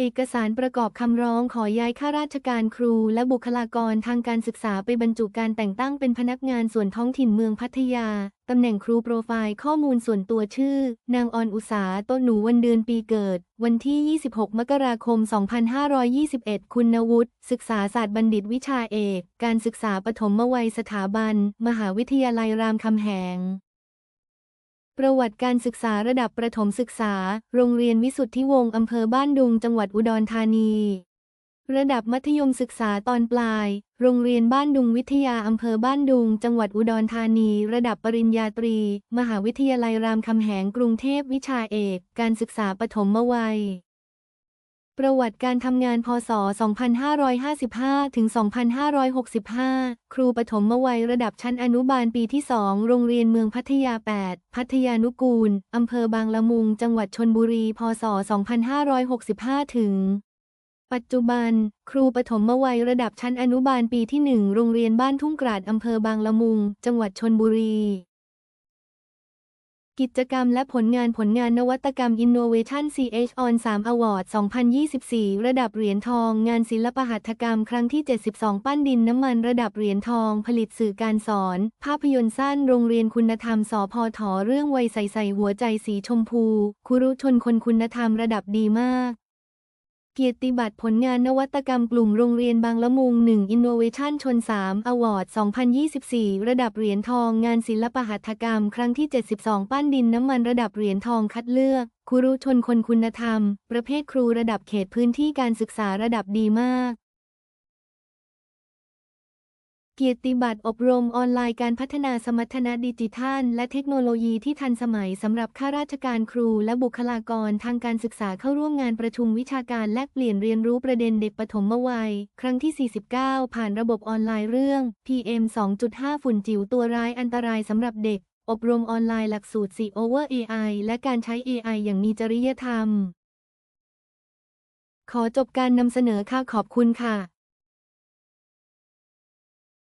เอกสารประกอบคำร้องขอย้ายข้าราชการครูและบุคลากรทางการศึกษาไปบรรจุการแต่งตั้งเป็นพนักงานส่วนท้องถิ่นเมืองพัทยา ตำแหน่งครูโปรไฟล์ข้อมูลส่วนตัวชื่อ นางออนอุสาโตะหนูวันเดือนปีเกิด วันที่ 26 มกราคม 2521 คุณวุฒิศึกษาศาสตร์บัณฑิตวิชาเอก การศึกษาปฐมวัยสถาบัน มหาวิทยาลัยรามคำแหง ประวัติการศึกษาระดับประถมศึกษา โรงเรียนวิสุทธิวงศ์อำเภอบ้านดุง จังหวัดอุดรธานี ระดับมัธยมศึกษาตอนปลาย โรงเรียนบ้านดุงวิทยาอำเภอบ้านดุง จังหวัดอุดรธานี ระดับปริญญาตรี มหาวิทยาลัยรามคำแหงกรุงเทพวิชาเอก การศึกษาปฐมวัย ประวัติการทำงานพศ 2555 ถึง 2565 ครูปฐมวัยระดับชั้นอนุบาลปีที่ 2 โรงเรียนเมืองพัทยา 8 พัทยานุกูล อำเภอบางละมุง จังหวัดชนบุรี พศ 2565 ถึง ปัจจุบัน ครูปฐมวัยระดับชั้นอนุบาลปีที่ 1 โรงเรียนบ้านทุ่งกราดอำเภอบางละมุง จังหวัดชนบุรี กิจกรรมและผลงานผลงานนวัตกรรม Innovation CH on 3 Award 2024 ระดับเหรียญทอง งานศิลปหัตถกรรม ครั้งที่ 72 ปั้นดินน้ำมันระดับเหรียญทอง ผลิตสื่อการสอน ภาพยนตร์สั้นโรงเรียนคุณธรรมสพทเรื่องวัยใสใสหัวใจสีชมพู คุรุชนคนคุณธรรมระดับดีมาก เกียรติบัตรผลงานนวัตกรรมกลุ่มโรงเรียนบางละมุง 1 Innovation ชน 3 Award 2024 ระดับเหรียญทองงานศิลปหัตถกรรม ครั้งที่ 72 ปั้นดินน้ำมันระดับเหรียญทองคัดเลือก ครูชนคนคุณธรรม ประเภทครูระดับเขตพื้นที่การศึกษาระดับดีมาก เกียรติบัตรอบรมออนไลน์การพัฒนาสมรรถนะดิจิทัล และเทคโนโลยีที่ทันสมัยสำหรับข้าราชการครูและบุคลากรทางการศึกษาเข้าร่วมงานประชุมวิชาการแลกเปลี่ยนเรียนรู้ประเด็นเด็กปฐมวัย ครั้งที่ 49 ผ่านระบบออนไลน์เรื่อง PM 2.5 ฝุ่นจิ๋วตัวร้ายอันตรายสำหรับเด็ก อบรมออนไลน์หลักสูตร 4 Over AI และการใช้ AI อย่างมีจริยธรรม ขอจบการนำเสนอค่ะขอบคุณค่ะ